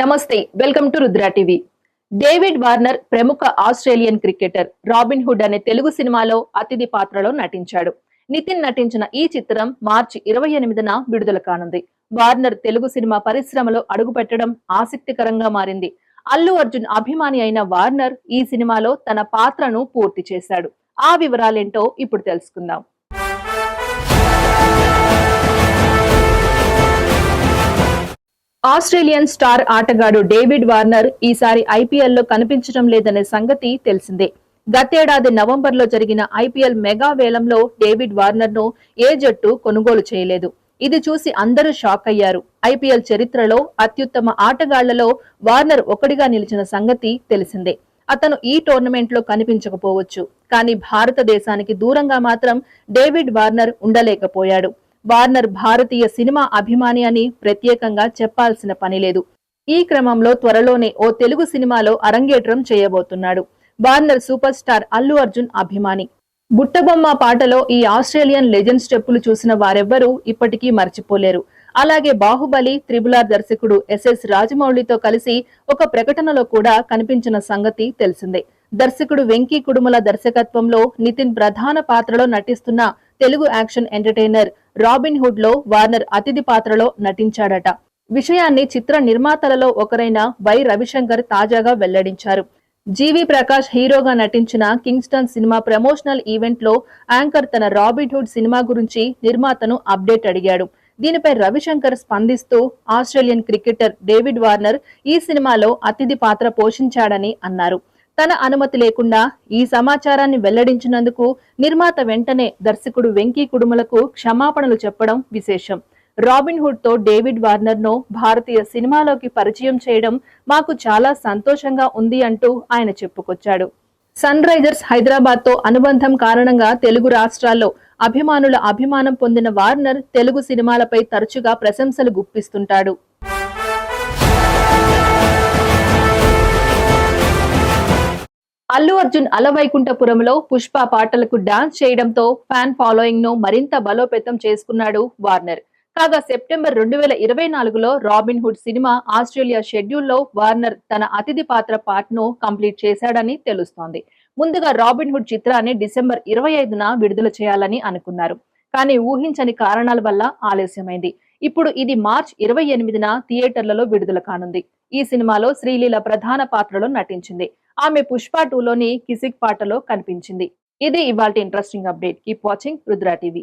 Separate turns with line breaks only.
నమస్తే welcome to Rudra TV. David Warner ప్రముఖ Australian cricketer Robin Hood అనే తెలుగు సినిమాలో అతిథి పాత్రలో నటించాడు. నితిన్ నటించిన ఈ చిత్రం మార్చి ఇరవై ఎనిమిదిన విడుదల కానుంది. వార్నర్ తెలుగు సినిమా పరిశ్రమలో అడుగుపెట్టడం ఆసక్తికరంగా మారింది. అల్లు అర్జున్ అభిమాని అయిన వార్నర్ ఈ సినిమాలో తన పాత్రను పూర్తి చేశాడు. ఆ వివరాలేంటో ఇప్పుడు తెలుసుకుందాం. ఆస్ట్రేలియన్ స్టార్ ఆటగాడు డేవిడ్ వార్నర్ ఈసారి ఐపీఎల్లో కనిపించడం లేదనే సంగతి తెలిసిందే. గతేడాది నవంబర్లో జరిగిన ఐపీఎల్ మెగా వేలంలో డేవిడ్ వార్నర్ను ఏ జట్టు కొనుగోలు చేయలేదు. ఇది చూసి అందరూ షాక్ అయ్యారు. ఐపీఎల్ చరిత్రలో అత్యుత్తమ ఆటగాళ్ళలో వార్నర్ ఒకటిగా నిలిచిన సంగతి తెలిసిందే. అతను ఈ టోర్నమెంట్లో కనిపించకపోవచ్చు. కానీ భారతదేశానికి దూరంగా మాత్రం డేవిడ్ వార్నర్ ఉండలేకపోయాడు. వార్నర్ భారతీయ సినిమా అభిమాని అని ప్రత్యేకంగా చెప్పాల్సిన పని లేదు. ఈ క్రమంలో త్వరలోనే ఓ తెలుగు సినిమాలో అరంగేట్రం చేయబోతున్నాడు. Warner super star Allu Arjun అభిమాని. బుట్టబొమ్మ పాటలో ఈ ఆస్ట్రేలియన్ లెజెండ్ స్టెప్పులు చూసిన వారెవ్వరూ ఇప్పటికీ మర్చిపోలేరు. అలాగే బాహుబలి త్రిబులార్ దర్శకుడు ఎస్ఎస్ రాజమౌళితో కలిసి ఒక ప్రకటనలో కూడా కనిపించిన సంగతి తెలిసిందే. దర్శకుడు వెంకీ కుడుముల దర్శకత్వంలో నితిన్ ప్రధాన పాత్రలో నటిస్తున్న తెలుగు యాక్షన్ ఎంటర్టైనర్ రాబిన్ హుడ్లో వార్నర్ అతిథి పాత్రలో నటించాడట. విషయాన్ని చిత్ర నిర్మాతలలో ఒకరైన వై రవిశంకర్ తాజాగా వెల్లడించారు. జీవి ప్రకాష్ హీరోగా నటించిన కింగ్స్టన్ సినిమా ప్రమోషనల్ ఈవెంట్లో యాంకర్ తన రాబిన్ హుడ్ సినిమా గురించి నిర్మాతను అప్డేట్ అడిగాడు. దీనిపై రవిశంకర్ స్పందిస్తూ ఆస్ట్రేలియన్ క్రికెటర్ డేవిడ్ వార్నర్ ఈ సినిమాలో అతిథి పాత్ర పోషించాడని అన్నారు. తన అనుమతి లేకుండా ఈ సమాచారాన్ని వెల్లడించినందుకు నిర్మాత వెంటనే దర్శకుడు వెంకీ కుడుములకు క్షమాపణలు చెప్పడం విశేషం. రాబిన్హుడ్తో డేవిడ్ వార్నర్ను భారతీయ సినిమాలోకి పరిచయం చేయడం మాకు చాలా సంతోషంగా ఉంది అంటూ ఆయన చెప్పుకొచ్చాడు. సన్ రైజర్స్ హైదరాబాద్తో అనుబంధం కారణంగా తెలుగు రాష్ట్రాల్లో అభిమానుల అభిమానం పొందిన వార్నర్ తెలుగు సినిమాలపై తరచుగా ప్రశంసలు గుప్పిస్తుంటాడు. అల్లు అర్జున్ అలవైకుంఠపురంలో పుష్ప పాటలకు డాన్స్ చేయడంతో ఫ్యాన్ ఫాలోయింగ్ను మరింత బలోపేతం చేసుకున్నాడు వార్నర్. కాగా సెప్టెంబర్ రెండు వేల ఇరవై నాలుగులో రాబిన్ హుడ్ సినిమా ఆస్ట్రేలియా షెడ్యూల్లో వార్నర్ తన అతిథి పాత్ర పార్ట్ను కంప్లీట్ చేశాడని తెలుస్తోంది. ముందుగా రాబిన్ హుడ్ చిత్రాన్ని డిసెంబర్ ఇరవై ఐదున విడుదల చేయాలని అనుకున్నారు. కానీ ఊహించని కారణాల వల్ల ఆలస్యమైంది. ఇప్పుడు ఇది మార్చ్ ఇరవై ఎనిమిదిన థియేటర్లలో విడుదల కానుంది. ఈ సినిమాలో శ్రీలీల ప్రధాన పాత్రలో నటించింది. ఆమె పుష్ప టూలోని కిసిక్ పాటలో కనిపించింది. ఇది ఇవాళ interesting update keep watching Rudra TV.